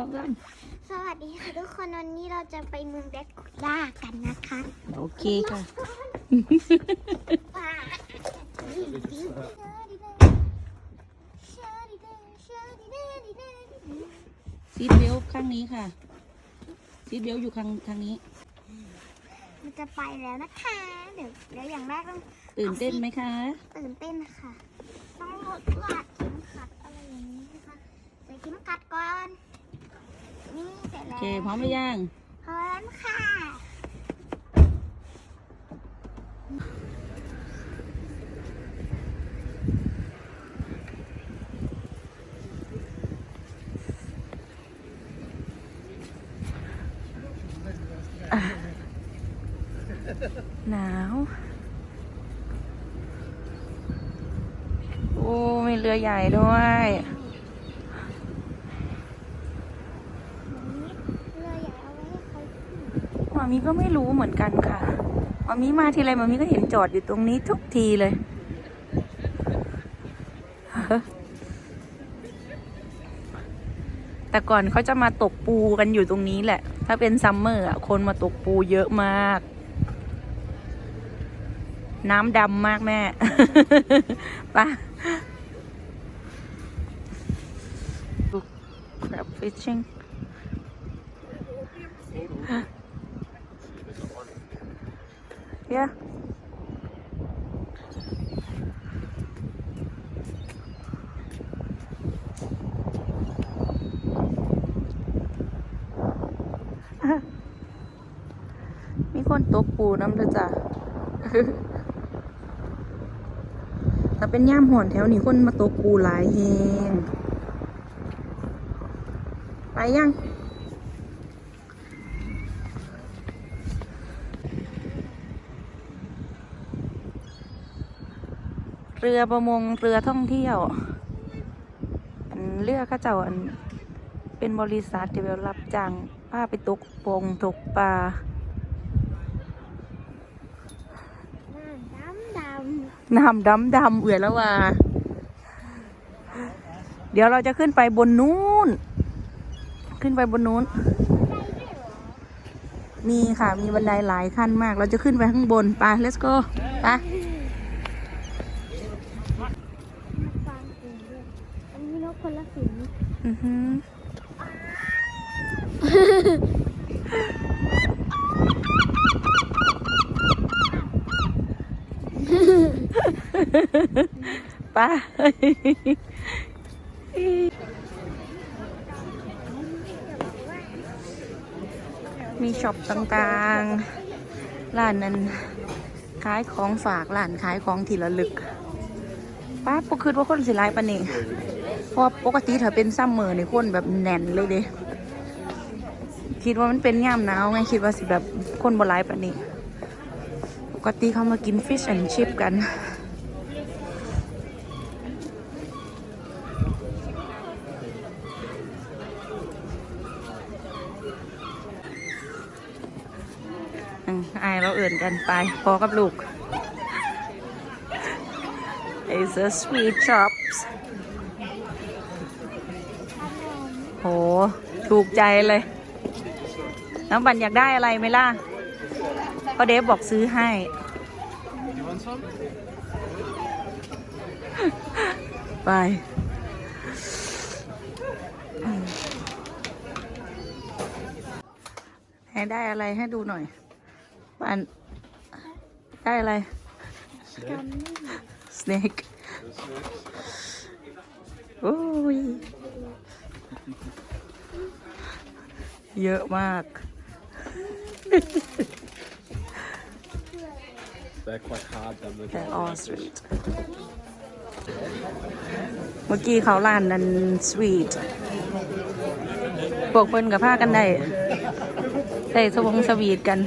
องสามสวัสดีค่ะทุกคนวันนี้เราจะไปเมืองแบล็กด้ากันนะคะ โอเคค่ะว้าชาดิเดชาดิเดดิเดดิเดซีดเบลต์ข้างนี้ค่ะ ซีดเบลต์อยู่ข้างทางนี้ มันจะไปแล้วนะคะ เดี๋ยวเดี๋ยวอย่างแรกต้องตื่นเต้นไหมคะ ตื่นเต้นค่ะ ต้องลดลาดเข็มขัดอะไรอย่างนี้นะคะใส่เข็มขัดก่อนนี่เสร็จ โอแล้วเค พร้อมหรือยัง พร้อมค่ะ หนาว โอ้ มีเรือใหญ่ด้วย เรือใหญ่เอาไว้ให้เขาขึ้น มามีก็ไม่รู้เหมือนกันค่ะมามีมาทีไรมามีก็เห็นจอดอยู่ตรงนี้ทุกทีเลย แต่ก่อนเขาจะมาตกปูกันอยู่ตรงนี้แหละ ถ้าเป็นซัมเมอร์อะคนมาตกปูเยอะมาก น้ำดำมากแม่ไป่ะ crab fishing yeah มีคนตกปูน้ำเด้อจ้ะถ้าเป็นย่ามห่อนแถวนี้คนมาตกปูหลายแฮงไปยัง เรือประมงเรือท่องเที่ยว อันเรือข้าเจ้าอันเป็นบริษัทที่แบบรับจ้างพาไปตกปงตกปลาน้ำดำดน้ำดำดำเอื่อยแล้วว่า เดี๋ยวเราจะขึ้นไปบนนู้น ขึ้นไปบนนู้น มีค่ะ มีบันไดหลายขั้นมาก เราจะขึ้นไปข้างบน ไป let's go ไปำมีฟางอื่นด้วยอันนี้นกคนละสี อือหือไปมีช็อปต่างๆ ร้านนั้นขายของฝากร้านขายของที่ระลึกป้าปคือว่าคนสิหลายปานนี้ เพราะว่าปกติถ้าเป็นซัมเมอร์นี่คนแบบแน่นเลยเด้คิดว่ามันเป็นย่ามหนาวไงคิดว่าสิแบบคนบ่หลายปานนี้ปกติเขามากินฟิชแอนชิพกันอืมอายเราเอื่นกันไปพอกับลูก It's a sweet shops โห ถูกใจเลย น้องบันอยากได้อะไรไหมล่ะพ่อเดฟบอกซื้อให้ ไปให้ได้อะไรให้ดูหน่อยบันได้อะไร snake โอ้ย เยอะมาก They're quite hard than the แต่ออสวีทเมื่อกี้เขาร้านนั้นสวีทพวกเพิ่นกับผ้ากันได้ได้สวงสวีทกัน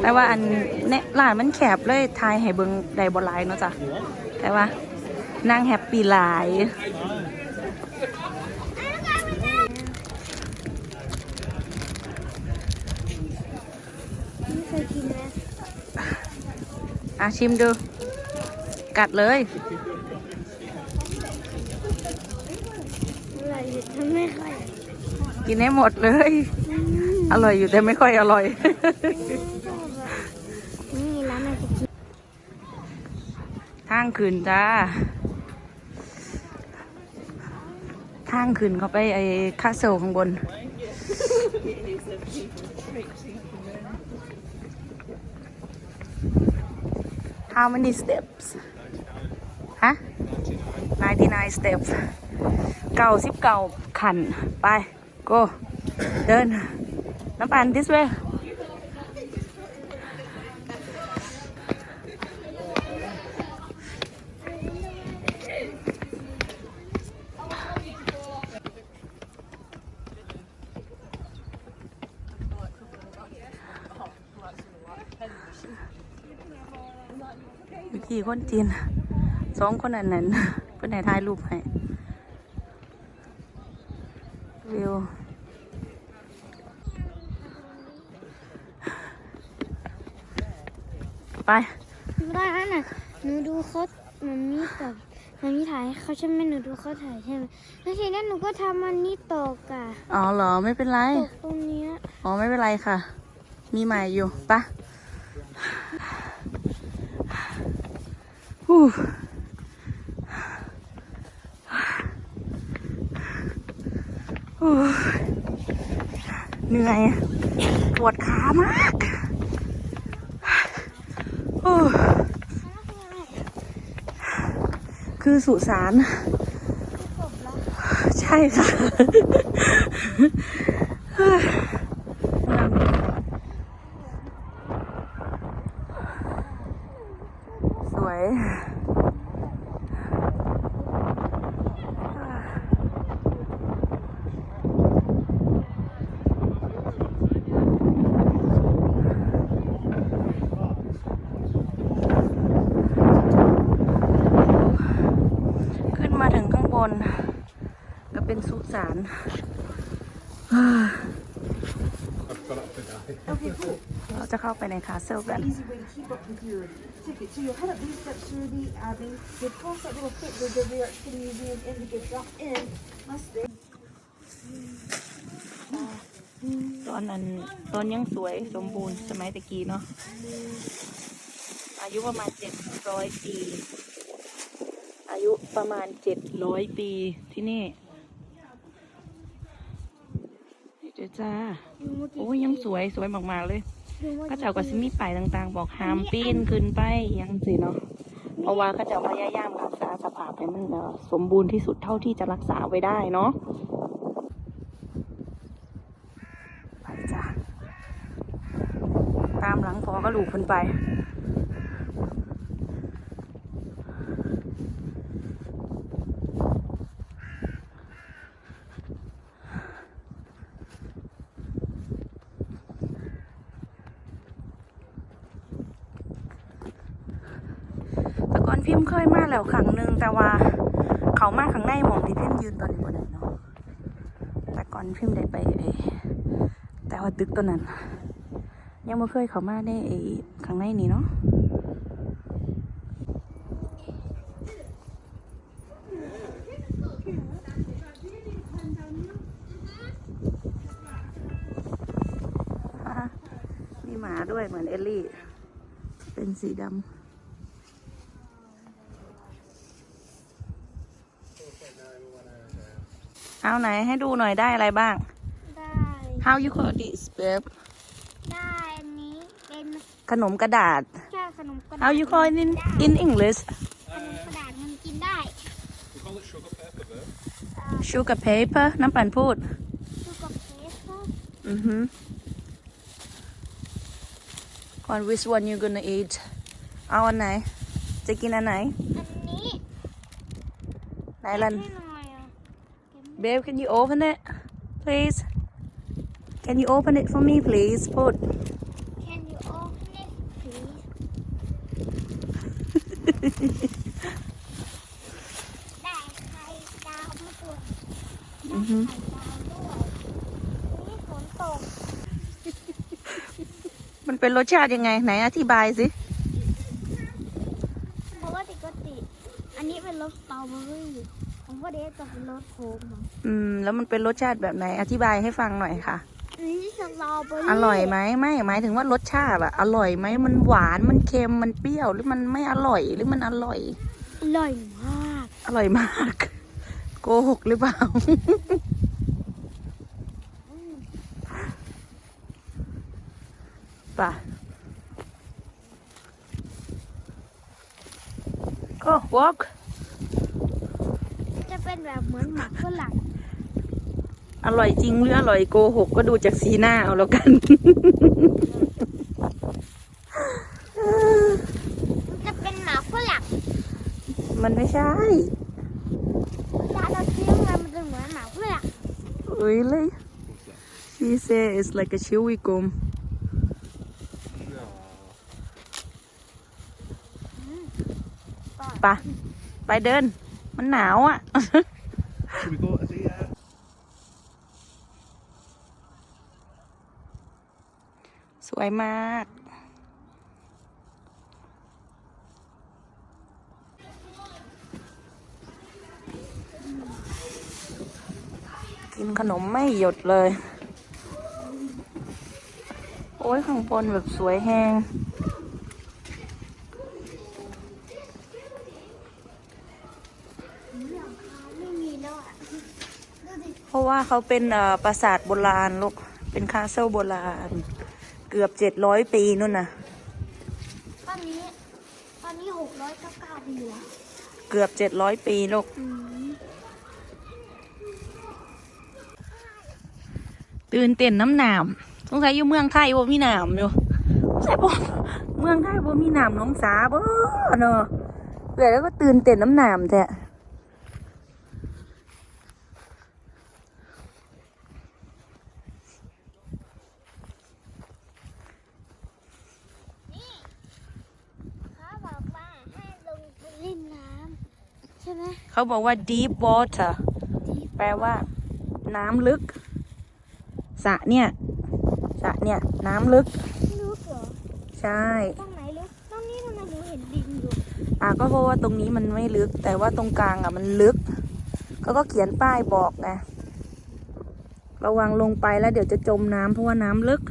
แต่ว่าอันเนี่ยร้านมันแคบเลยทายให้เบิงได้บ่หลายเนาะจ้ะ แต่ว่านั่งแฮปปี้หลายไม่เคยกินนะ อ่ะชิมดู กัดเลยอะไรทำไม่ค่อยกินให้หมดเลย อร่อยอยู่แต่ไม่ค่อยอร่อยนี่ร้านไอศกรีมทางขึ้นจ้า ทางขึ้นเขาไปไอ้คาเซลข้างบน How many steps ฮะ99 steps เก้าสิบเก้าขันไป go เดินน้ำปัน this way คนจีนสองคนนั้นนั้นเพื่อนไหนถ่ายรูปให้วิวไปร้านน่ะหนูดูเขามันมีตกมันมีถ่ายให้เขาใช่ไหมหนูดูเขาถ่ายใช่ไหมแล้วทีนั้นหนูก็ทำมันนี่ตกอะอ๋อเหรอไม่เป็นไรตกตรงเนี้ยอ๋อไม่เป็นไรค่ะ มีใหม่อยู่ปะฮู้ฮู้ เหนื่อยปวดขามากคือสุสาน ใช่ค่ะ สวย ขึ้นมาถึงข้างบน ก็เป็นสุสาน I've got up to die. เราจะเข้าไปในคาเซิลกัน ตอนนั้นตอนยังสวยสมบูรณ์สมัยตะกี้เนาะ อายุประมาณเจ็ดร้อยปี อายุประมาณเจ็ดร้อยปีที่นี่ เดี๋ยวจ้า โอ้ยยังสวยสวยมากๆเลยก็เจ้าก็สิมีป้ายต่างๆ บอกห้ามปีนขึ้นไปอยังสิเนาะเพราะว่าเขาเจ้าพยายามรักษาสภาพให้มันเอ่อสมบูรณ์ที่สุดเท่าที่จะรักษาไว้ได้เนาะไปจ้ะตามหลังพอกระลูกขึ้นไป พิมพ์เคยมาแล้วครั้งหนึ่งแต่ว่า เขามาข้างในหมองที่พิมพ์ยืนตอนนี้บ่ได้เนาะแต่ก่อนพิมพ์ได้ไปไอ้แต่ว่าตึกตัวนั้น ยังไม่เคยเขามาในไอ้ข้างในนี้เนาะอ่ามีหมาด้วยเหมือนเอลลี่ เป็นสีดำ เอาไหนให้ดูหน่อยได้อะไรบ้าง ได้ How you call this babe ได้อันนี้เป็นขนมกระดาษ แค่ขนมกระดาษ How you call it in in English ขนมกระดาษมันกินได้ We call it sugar pepper, babe. sugar paper น้ำปั่นพูด ดูกับเพสก็ อือฮึก่อน which one you gonna eat เอาอันไหน จะกินอันไหน อันนี้ไหนลันให้หน่อยอะ babe can you open it please can you open it for me please พูด Can you open it please ได้ไข่ดาวมาตัวอือฮึไข่ดาวด้วยนี่ฝนตก มันเป็นรสชาติยังไง ไหนอธิบายสิ เพราะว่าปกติอันนี้เป็นรสสตรอเบอรี่ของพ่อเดชกับรสโค้กมั้งอืม แล้วมันเป็นรสชาติแบบไหน อธิบายให้ฟังหน่อยค่ะ อันนี้สตรอเบอรี่อร่อยไหมไม่หมายถึงว่ารสชาติอะอร่อยไหมมันหวานมันเค็มมันเปรี้ยวหรือมันไม่อร่อยหรือมันอร่อย อร่อยมากอร่อยมาก โกหกหรือเปล่า ป่ะ ก็ walk จะ เป็นแบบเหมือนหมักฝรั่งอร่อยจริงหรืออร่อยโกหกก็ดูจากสีหน้าเอาแล้วกัน มันจะเป็นหมักฝรั่งมันไม่ใช่ถ้าเราเคี้ยวมันมันจะเหมือนหมักฝรั่ง Really? She said it's like a chewy gum. ไปะไปเดิน มันหนาวอะ Should we go to the uh, สวยมาก กินขนมไม่หยุดเลย โอ้ยข้างบนแบบสวยแหง ไม่มีแล้วอะดูดิ เพราะ ว่าเขาเป็นเอ่อปราสาทโบราณลูก เป็นคาสเซิลโบราณ เกือบเจ็ดร้อยปีนู่นน่ะ ตอนนี้ ตอนนี้หกร้อยเก้าเก้าปีแล้วเกือบเจ็ดร้อยปีลูกอืมตื่นเต้นน้ำหนามสงสัยอยู่เมืองไทยบ่มีหนามอยู่สงสัยบ่เมืองไทยบ่มีหนามหน้องสาบ่เนาะเกิดแล้วก็ตื่นเต้นน้ำหนามแท้ เขาบอกว่าให้ลงไปเล่นน้ำใช่ไหม เขาบอกว่า deep water แปลว่า น้ำลึกสระเนี่ยสระเนี่ย น้ำลึกรู้เหรอใช่ ตรงไหนลึกตรงนี้ทำไมหนูเห็นดินอยู่อะก็เพราะว่าตรงนี้มันไม่ลึก แต่ว่าตรงกลางอะมันลึกเขาก็เขียนป้ายบอกไงระวังลงไปแล้วเดี๋ยวจะจมน้ำเพราะว่าน้ำลึก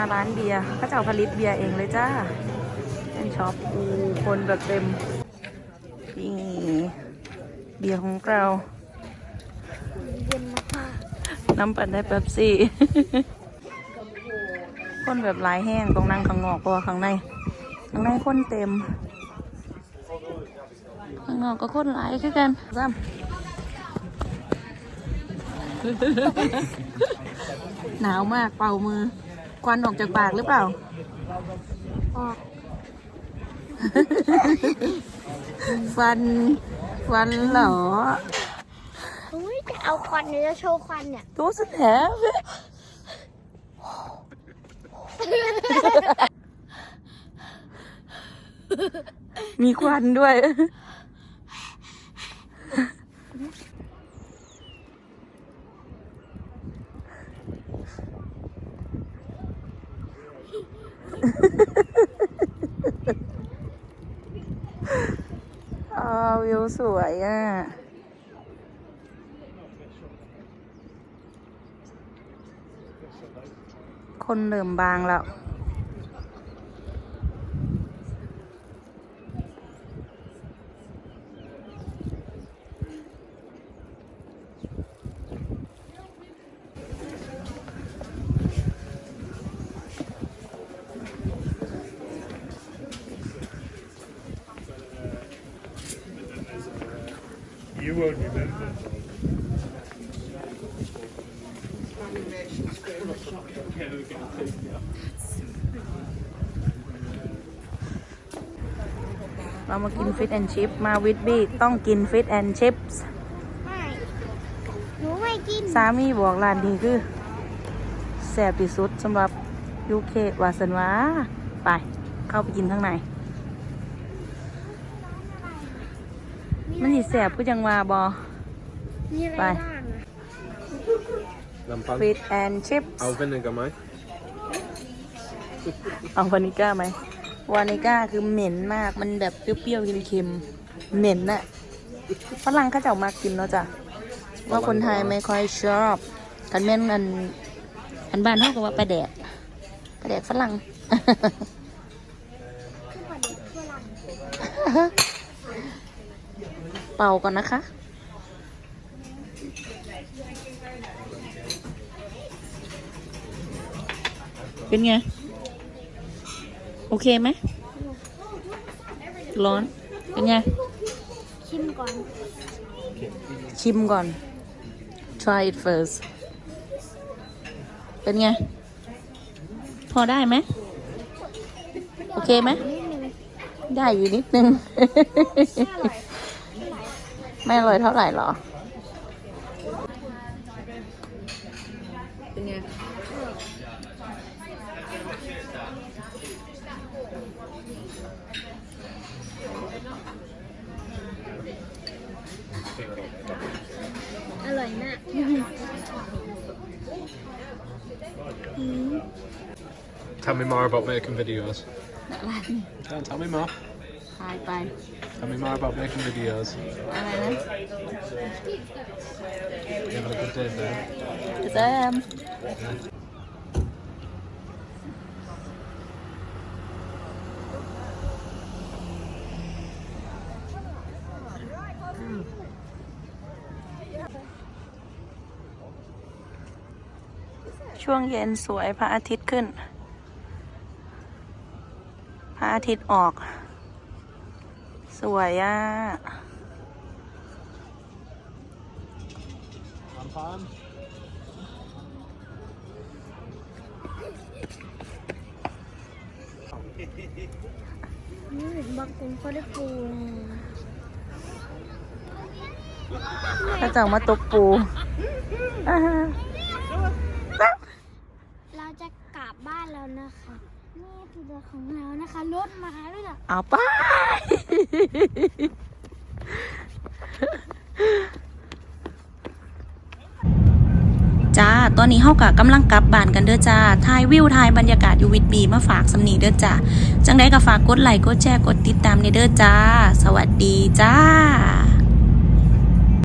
มาร้านเบียร์ก็จะเอาผลิตเบียร์เองเลยจ้าเป็นช็อปอูคนแบบเต็มนี่เบียร์ของเราเย็นมากน้ำปั่นได้เป๊ปซี่ คนแบบหลายแห้งตรงนั่งข้างนอกเพราะข้างใน ข้างในคนเต็ม ข้างนอกก็คนหลายคือกันซ้ำหนาวมากเป่ามือ ควันออกจากปากหรือเปล่า ออก ฟัน ฟันเหรออุ้ยจะเอาควันหรือจะโชว์ควันเนี่ยตัวสุดแถมมีควันด้วย อ้าววิว สวยอะ คนเริ่มบางแล้ว เรามากินฟิตแอนชิพมาวิดบี้ต้องกินฟิตแอนชิพส์ไม่หนูไม่กิน สามีบอกร้านนี้คือแซ่บที่สุดสำหรับยูเควาสันวาไป เข้าไปกินข้างใน มันสิแซ่บก็จังว่าบอ มีอะไรไป บ้างอะ Lampan. ฟิตแอนชิพเอา vinegar ไหมเอาวานิก้าไหมวานิก้าคือเหม็นมาก มันแบบเปรี้ยวๆเค็มๆเหม็นน่ะฝรั่งเขาเจ้ามากินเนาะจ้ะว่าคนไทยไม่ค่อยชอบกันแม่นอันอันบ้านเขาก็ว่าปลาแดกปลาแดกฝรั่ง เป่าก่อนนะคะ เป็นไง โอเคไหม ร้อน เป็นไง ชิมก่อน ชิมก่อน try it first เป็นไง พอได้ไหม โอเคไหมนิดนึงได้อยู่นิดนึงไม่อร่อย ไม่อร่อยเท่าไหร่หรอ เป็นไงอร่อยมาก Tell me more about making videos. Can't tell me more. ทายไป Tell me more about making videos. อะไรนะ You have a good day there. แซม ช่วงเย็นสวยพระอาทิตย์ขึ้น พระอาทิตย์ออก สวยอะ Lampan. นี่เห็นบางคนเขาได้ปูถ้าจะเอามาตบปูอ่าฮะเราจะกลับบ้านแล้วนะคะ นี่คือรถของเรานะคะรถมาแล้วล่ะเอาไป จ้า ตอนนี้เฮากะกำลังกลับบ้านกันเด้อจ้าถ่ายวิวถ่ายบรรยากาศอยู่วิดบีมาฝากสำนีเด้อจ้าจังได้ก็ฝากกดไลค์กดแชร์กดติดตามในเด้อจ้า สวัสดีจ้า